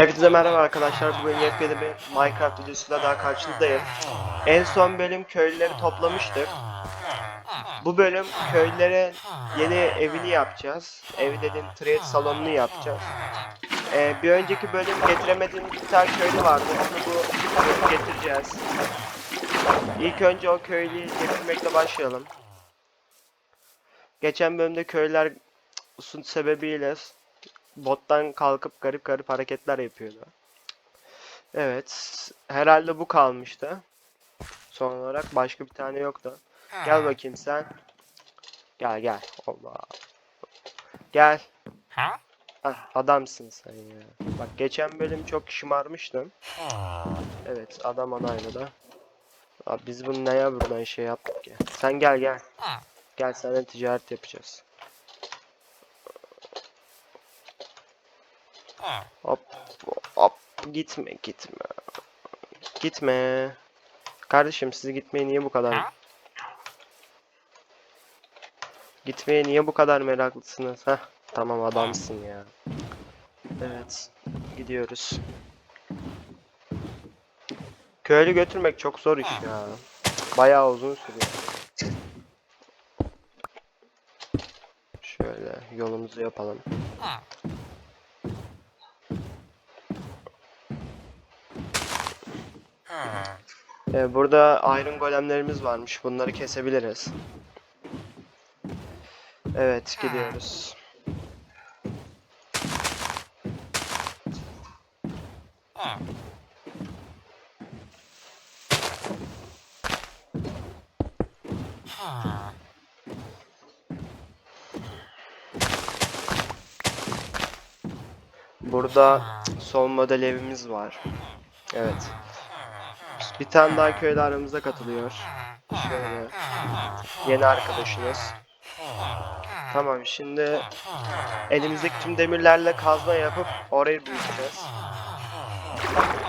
Hepinize merhaba arkadaşlar. Bugün yepyeni bir Minecraft videosuyla daha karşınızdayım. En son bölüm köylüleri toplamıştık. Bu bölüm köylülere yeni evini yapacağız. Evi dediğim trade salonunu yapacağız. Ee, bir önceki bölüm getiremediğimiz bir tane köylü vardı. Onu bu getireceğiz. İlk önce o köylüyü getirmekle başlayalım. Geçen bölümde köylüler sun sebebiyle bottan kalkıp garip garip hareketler yapıyordu. Evet. Herhalde bu kalmıştı. Son olarak başka bir tane yoktu. Gel bakayım sen. Gel gel. Allah. Gel. Ha? Ah, adamsın sen ya. Bak geçen bölüm çok şımarmıştım. Evet adam adaylı da. Abi biz bunu neye buradan şey yaptık ki? Sen gel gel. Gel seninle ticaret yapacağız. Hop hop gitme gitme. Gitme. Kardeşim siz gitmeye niye bu kadar? Gitmeye niye bu kadar meraklısınız? Heh, tamam adamsın ya. Evet, gidiyoruz. Köylü götürmek çok zor iş ya. Bayağı uzun sürüyor. Şöyle yolumuzu yapalım. Ee, burada iron golemlerimiz varmış. Bunları kesebiliriz. Evet, gidiyoruz. Burada son model evimiz var. Evet. Bir tane daha köylü aramıza katılıyor. Şöyle. Yeni arkadaşınız. Tamam şimdi elimizdeki tüm demirlerle kazma yapıp orayı büyüteceğiz.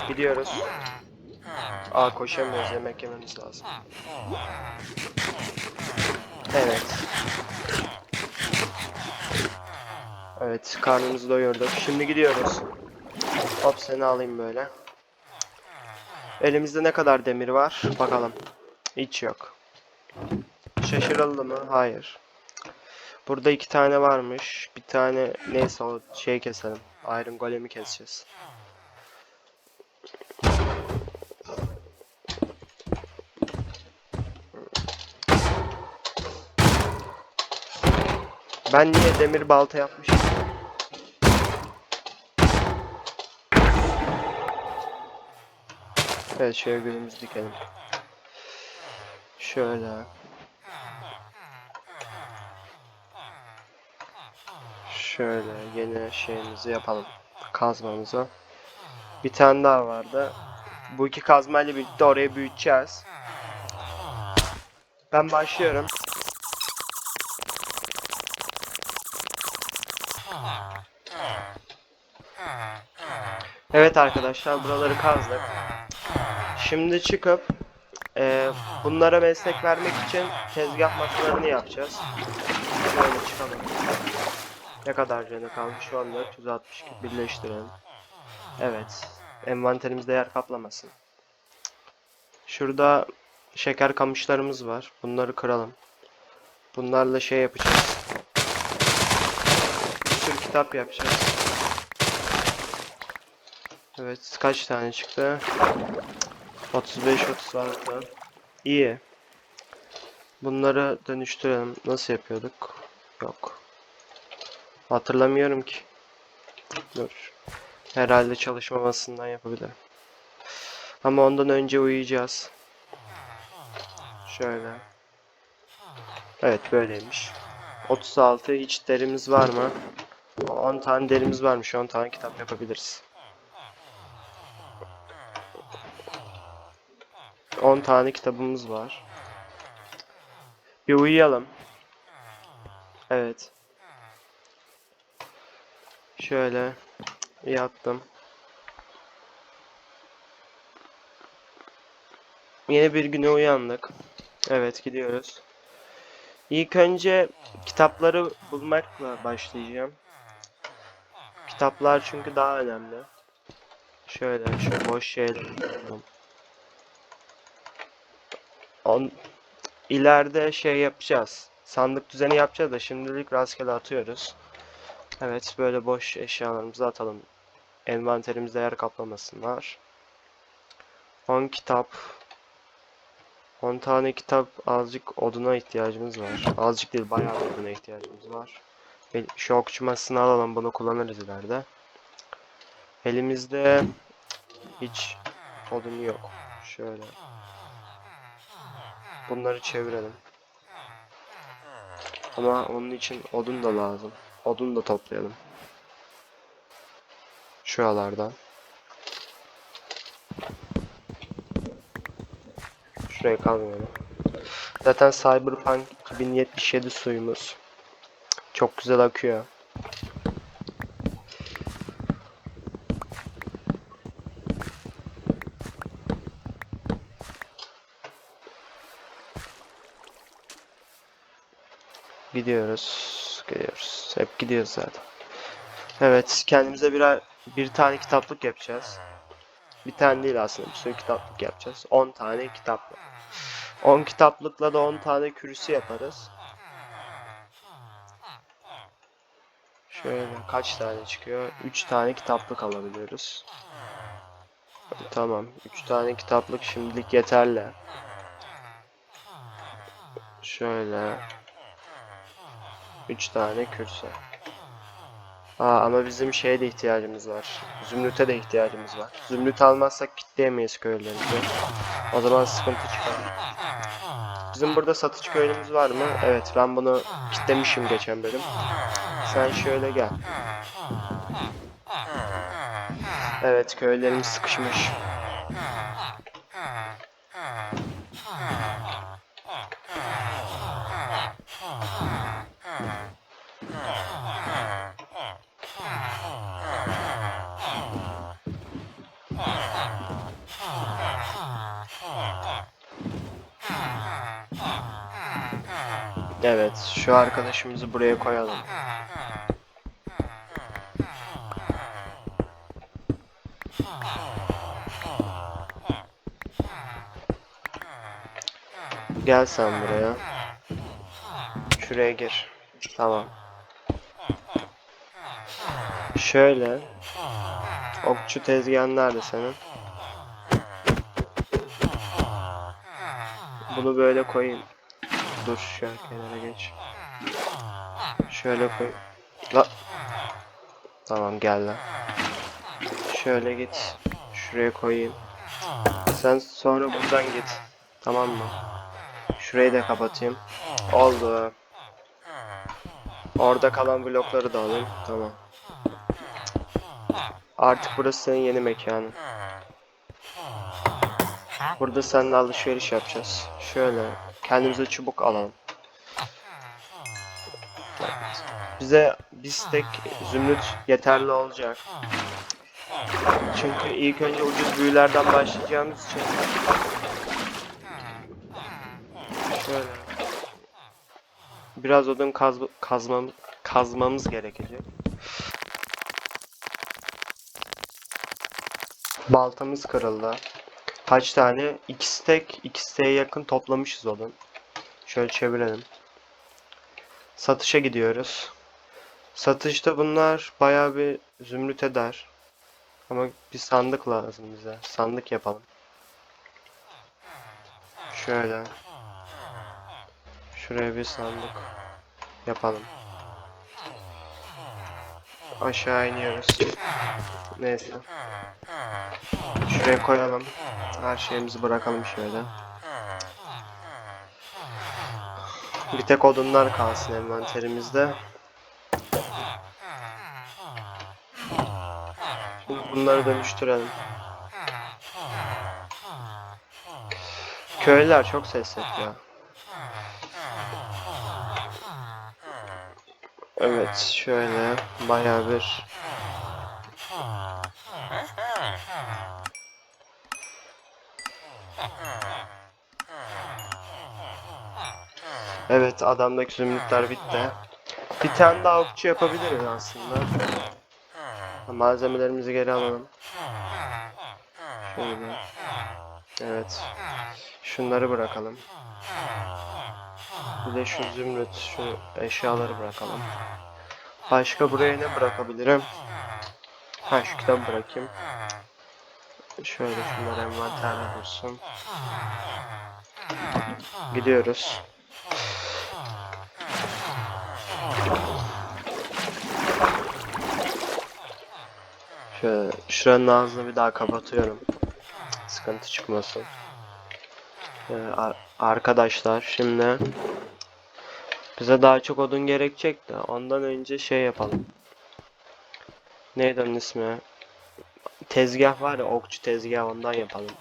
Gidiyoruz. Aa koşamıyoruz yemek yememiz lazım. Evet. Evet karnımızı doyurduk. Şimdi gidiyoruz. Hop seni alayım böyle. Elimizde ne kadar demir var? Bakalım. Hiç yok. Şaşırıldı mı? Hayır. Burada iki tane varmış. Bir tane neyse o şey keselim. Iron Golem'i keseceğiz. Ben niye demir balta yapmışım? Evet şöyle gülümüzü dikelim. Şöyle. Şöyle yeni şeyimizi yapalım. Kazmamızı. Bir tane daha vardı. Bu iki kazmayla birlikte orayı büyüteceğiz. Ben başlıyorum. Evet arkadaşlar buraları kazdık. Şimdi çıkıp eee, bunlara meslek vermek için tezgah masalarını yapacağız. Şöyle çıkalım. Ne kadar canı kalmış şu anda 462 birleştirelim. Evet. Envanterimizde yer kaplamasın. Şurada şeker kamışlarımız var. Bunları kıralım. Bunlarla şey yapacağız. Bir sürü kitap yapacağız. Evet kaç tane çıktı? 35 36. İyi. Bunları dönüştürelim. Nasıl yapıyorduk? Yok. Hatırlamıyorum ki. Dur. Herhalde çalışma masasından yapabilirim. Ama ondan önce uyuyacağız. Şöyle. Evet böyleymiş. 36 hiç derimiz var mı? 10 tane derimiz varmış. 10 tane kitap yapabiliriz. 10 tane kitabımız var. Bir uyuyalım. Evet. Şöyle yattım. Yeni bir güne uyandık. Evet gidiyoruz. İlk önce kitapları bulmakla başlayacağım. Kitaplar çünkü daha önemli. Şöyle şu boş şeyler. On ileride şey yapacağız. Sandık düzeni yapacağız da şimdilik rastgele atıyoruz. Evet böyle boş eşyalarımızı atalım. Envanterimizde yer kaplamasınlar. 10 kitap. 10 tane kitap azıcık oduna ihtiyacımız var. Azıcık değil bayağı oduna ihtiyacımız var. Şu okçu masasını alalım bunu kullanırız ileride. Elimizde hiç odun yok. Şöyle. Bunları çevirelim. Ama onun için odun da lazım. Odun da toplayalım. Şuralardan. Şuraya kalmayalım. Zaten Cyberpunk 2077 suyumuz çok güzel akıyor. Gidiyoruz, gidiyoruz. Hep gidiyoruz zaten. Evet, kendimize birer bir tane kitaplık yapacağız. Bir tane değil aslında, bir sürü kitaplık yapacağız. 10 tane kitaplık. 10 kitaplıkla da 10 tane kürsü yaparız. Şöyle kaç tane çıkıyor? 3 tane kitaplık alabiliyoruz. Tamam, 3 tane kitaplık şimdilik yeterli. Şöyle 3 tane kürsü. Aa, ama bizim şeye de ihtiyacımız var. Zümrüte de ihtiyacımız var. Zümrüt almazsak kitleyemeyiz köylerimizi. O zaman sıkıntı çıkar. Bizim burada satış köylümüz var mı? Evet ben bunu kitlemişim geçen bölüm. Sen şöyle gel. Evet köylerimiz sıkışmış. Evet şu arkadaşımızı buraya koyalım. Gel sen buraya. Şuraya gir. Tamam. Şöyle. Okçu tezgahın nerede senin? Bunu böyle koyayım. Dur an kenara geç. Şöyle koy. La. Tamam gel lan. Şöyle git. Şuraya koyayım. Sen sonra buradan git. Tamam mı? Şurayı da kapatayım. Oldu. Orada kalan blokları da alayım. Tamam. Artık burası senin yeni mekanın. Burada seninle alışveriş yapacağız. Şöyle kendimize çubuk alalım. Bize bir stek zümrüt yeterli olacak. Çünkü ilk önce ucuz büyülerden başlayacağımız için. Şöyle. Biraz odun kaz kazmamız kazmamız gerekecek. Baltamız kırıldı. Kaç tane? İki stek, iki steğe yakın toplamışız odun. Şöyle çevirelim. Satışa gidiyoruz. Satışta bunlar bayağı bir zümrüt eder. Ama bir sandık lazım bize. Sandık yapalım. Şöyle. Şuraya bir sandık yapalım. Aşağı iniyoruz. Neyse. Şuraya koyalım. Her şeyimizi bırakalım şöyle. Bir tek odunlar kalsın envanterimizde. Bunları dönüştürelim. Köylüler çok ses yapıyor. Evet şöyle bayağı bir Evet adamdaki zümrütler bitti. Bir tane daha okçu yapabiliriz aslında. Malzemelerimizi geri alalım. Şöyle. Evet. Şunları bırakalım. Bir de şu zümrüt, şu eşyaları bırakalım. Başka buraya ne bırakabilirim? Ha şu kitabı bırakayım. Şöyle şunları envanterde dursun. Gidiyoruz. Şöyle şuranın ağzını bir daha kapatıyorum. Sıkıntı çıkmasın. Ee, ar- arkadaşlar şimdi bize daha çok odun gerekecek de ondan önce şey yapalım. Neydi onun ismi? Tezgah var ya okçu tezgah ondan yapalım.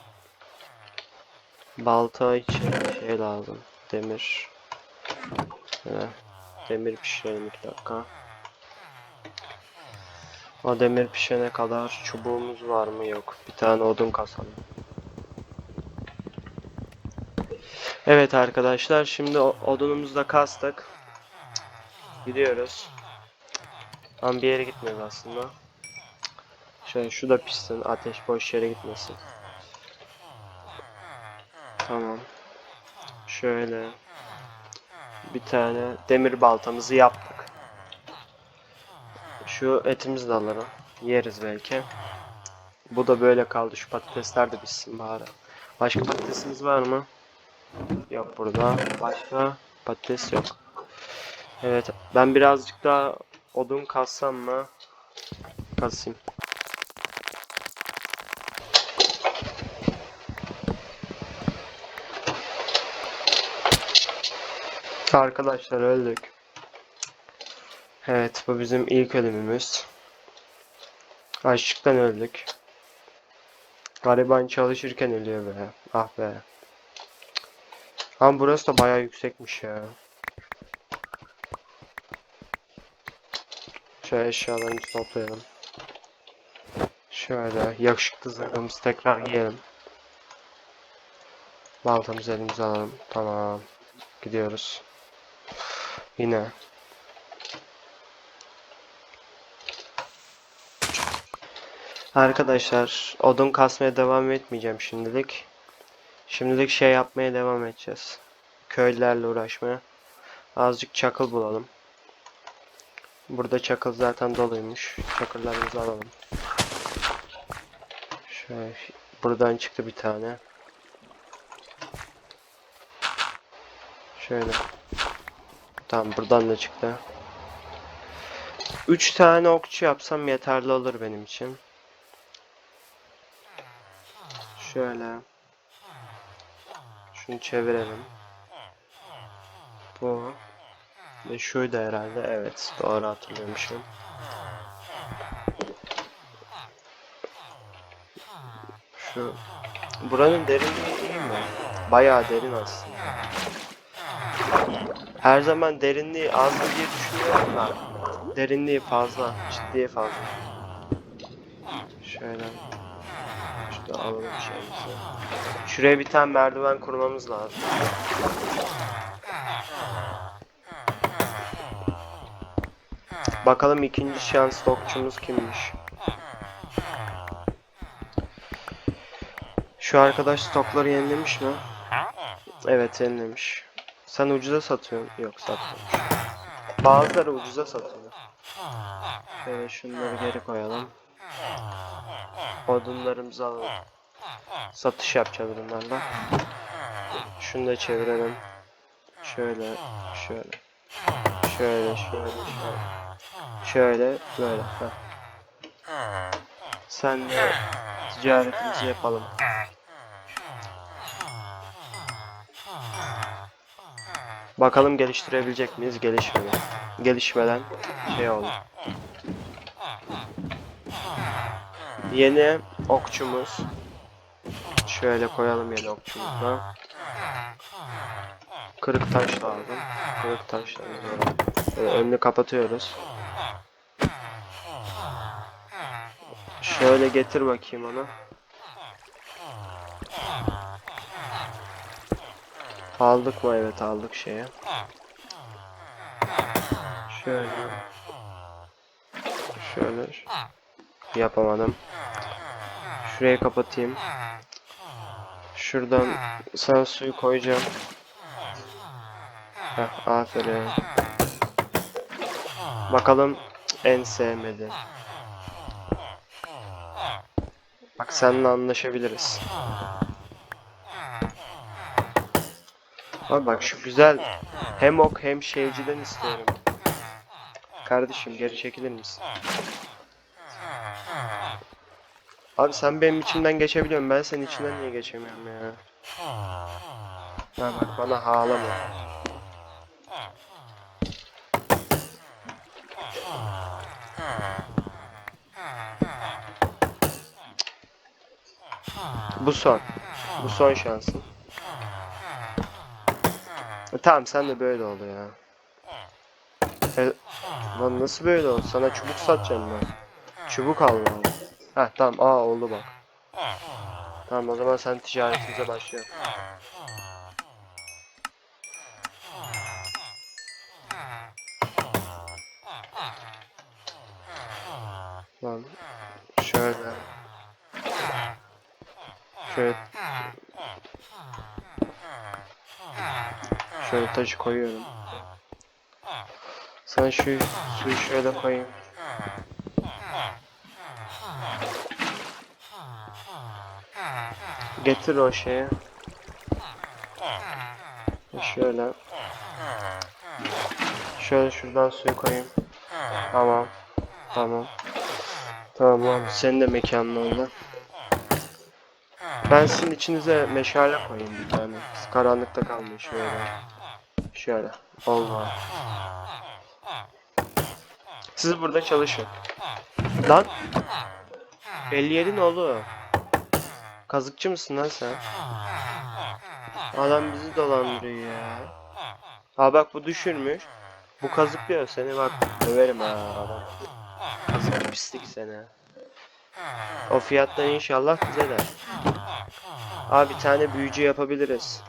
Balta için şey lazım. Demir. Şöyle, demir pişirelim iki dakika. O demir pişene kadar çubuğumuz var mı? Yok. Bir tane odun kasalım. Evet arkadaşlar şimdi odunumuzu da kastık. Gidiyoruz. Ama bir yere gitmiyoruz aslında. Şöyle şu da pişsin. Ateş boş yere gitmesin. Tamam. Şöyle. Bir tane demir baltamızı yaptık. Şu etimizi de alalım. Yeriz belki. Bu da böyle kaldı. Şu patatesler de pişsin bari. Başka patatesimiz var mı? Yok burada. Başka patates yok. Evet. Ben birazcık daha odun kassam mı? Kasayım. Arkadaşlar öldük. Evet bu bizim ilk ölümümüz. Açlıktan öldük. Gariban çalışırken ölüyor be. Ah be. Ama burası da bayağı yüksekmiş ya. Şöyle eşyalarımızı toplayalım. Şöyle yakışıklı zırhımızı tekrar giyelim. Baltamızı elimize alalım. Tamam. Gidiyoruz. Yine. Arkadaşlar odun kasmaya devam etmeyeceğim şimdilik. Şimdilik şey yapmaya devam edeceğiz. Köylülerle uğraşmaya. Azıcık çakıl bulalım. Burada çakıl zaten doluymuş. Çakıllarımızı alalım. Şöyle buradan çıktı bir tane. Şöyle. Tamam buradan da çıktı. 3 tane okçu yapsam yeterli olur benim için. Şöyle. Şunu çevirelim. Bu. Ve şuydu herhalde. Evet. Doğru hatırlıyormuşum. Şu. Buranın derinliği iyi mi? Bayağı derin aslında. Her zaman derinliği az diye düşünüyorum da. Derinliği fazla. Ciddiye fazla. Şuraya bir tane merdiven kurmamız lazım. Bakalım ikinci şans okçumuz kimmiş? Şu arkadaş stokları yenilemiş mi? Evet yenilemiş. Sen ucuza satıyorsun. Yok satmıyormuş. Bazıları ucuza satıyor. Şöyle şunları geri koyalım. Odunlarımızı alalım. Satış yapacağız bunlarla. Şunu da çevirelim. Şöyle, şöyle. Şöyle, şöyle, şöyle. Şöyle, böyle. Heh. Sen de ticaretimizi yapalım. Bakalım geliştirebilecek miyiz? Gelişmeden. Gelişmeden şey oldu. Yeni okçumuz. Şöyle koyalım yeni okçumuzu. Kırık taş lazım. Kırık var. Böyle önünü kapatıyoruz. Şöyle getir bakayım onu. Aldık mı? Evet aldık şeye. Şöyle. Şöyle. Yapamadım. Şurayı kapatayım. Şuradan sana suyu koyacağım. Heh, aferin. Bakalım en sevmedi. Bak seninle anlaşabiliriz. Abi bak şu güzel hem ok hem şeyciden istiyorum. Kardeşim geri çekilir misin? Abi sen benim içimden geçebiliyorsun. Ben senin içinden niye geçemiyorum ya? Ha bak bana ağlama. Bu son. Bu son şansın. E, tamam sen de böyle oldu ya. E, lan nasıl böyle oldu? Sana çubuk satacağım ben. Çubuk al. Heh tamam aa oldu bak. Tamam o zaman sen ticaretimize başla. Lan şöyle. Şöyle. Şöyle taşı koyuyorum. Sen şu suyu şöyle koyayım. Getir o şeyi. Şöyle. Şöyle şuradan suyu koyayım. Tamam. Tamam. Tamam senin de mekanın oldu. Ben sizin içinize meşale koyayım bir tane. Siz karanlıkta kalmayın şöyle. Şöyle. Oldu. Siz burada çalışın. Lan. 57 ne oldu? Kazıkçı mısın lan sen? Adam bizi dolandırıyor ya. Ha bak bu düşürmüş. Bu kazıklıyor seni bak. Döverim ha adam. Kazık pislik seni. O fiyattan inşallah bize de. Abi bir tane büyücü yapabiliriz.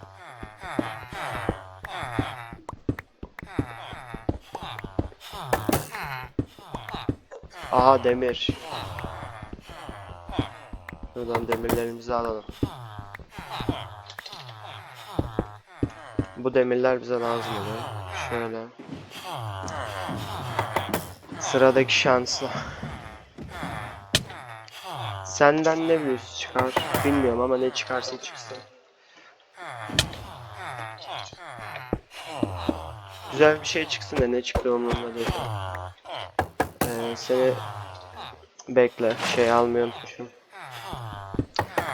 Aha demir. Buradan demirlerimizi alalım. Bu demirler bize lazım oluyor. Şöyle. Sıradaki şanslı. Senden ne büyüsü çıkar bilmiyorum ama ne çıkarsa çıksın. Güzel bir şey çıksın da ne çıktı umurumda değil. Ee, seni bekle şey almayı unutmuşum.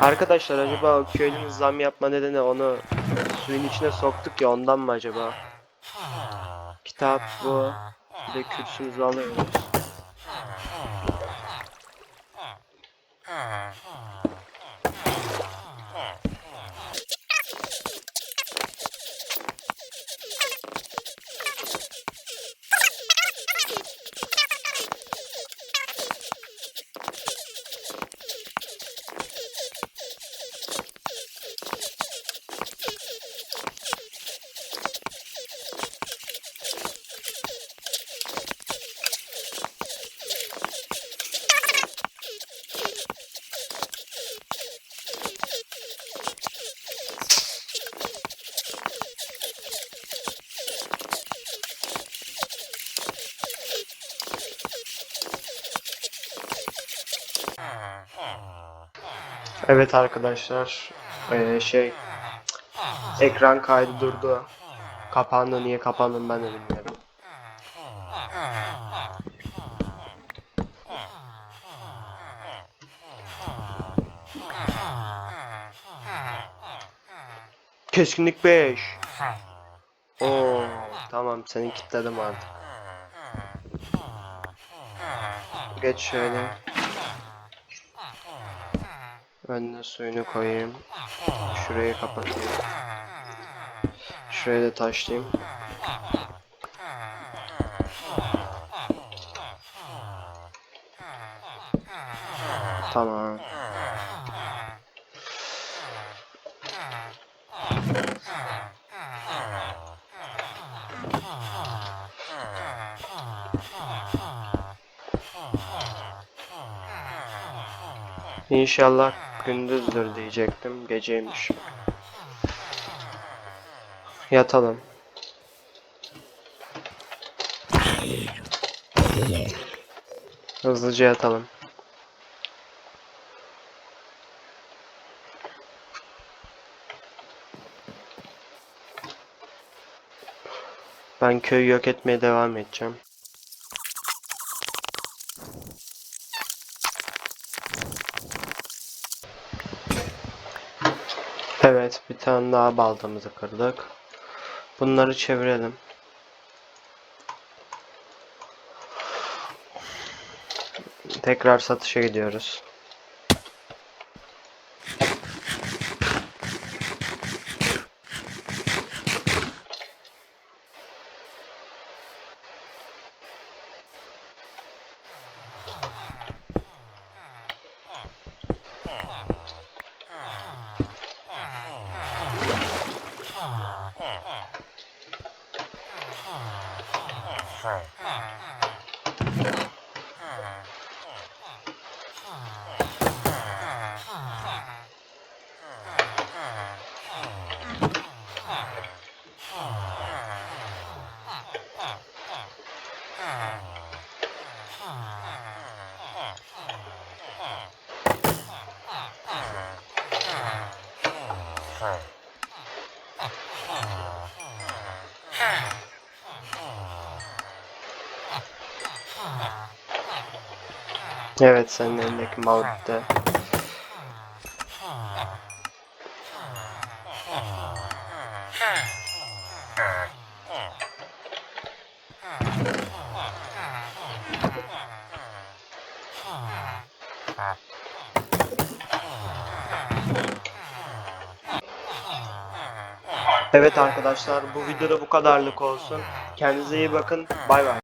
Arkadaşlar acaba köylünün zam yapma nedeni onu suyun içine soktuk ya ondan mı acaba? Kitap bu. Bir de kürsümüzü alıyoruz. Evet arkadaşlar eee, şey ekran kaydı durdu. Kapandı niye kapandı ben de bilmiyorum. Keskinlik 5. Oo tamam seni kilitledim artık. Geç şöyle. Ben de suyunu koyayım. Şurayı kapatayım. Şuraya da taşlayayım. Tamam. İnşallah gündüzdür diyecektim. Geceymiş. Yatalım. Hızlıca yatalım. Ben köyü yok etmeye devam edeceğim. Evet, bir tane daha baltamızı kırdık. Bunları çevirelim. Tekrar satışa gidiyoruz. ใช่ Evet, senin elindeki bitti. Evet arkadaşlar bu videoda bu kadarlık olsun. Kendinize iyi bakın. Bay bay.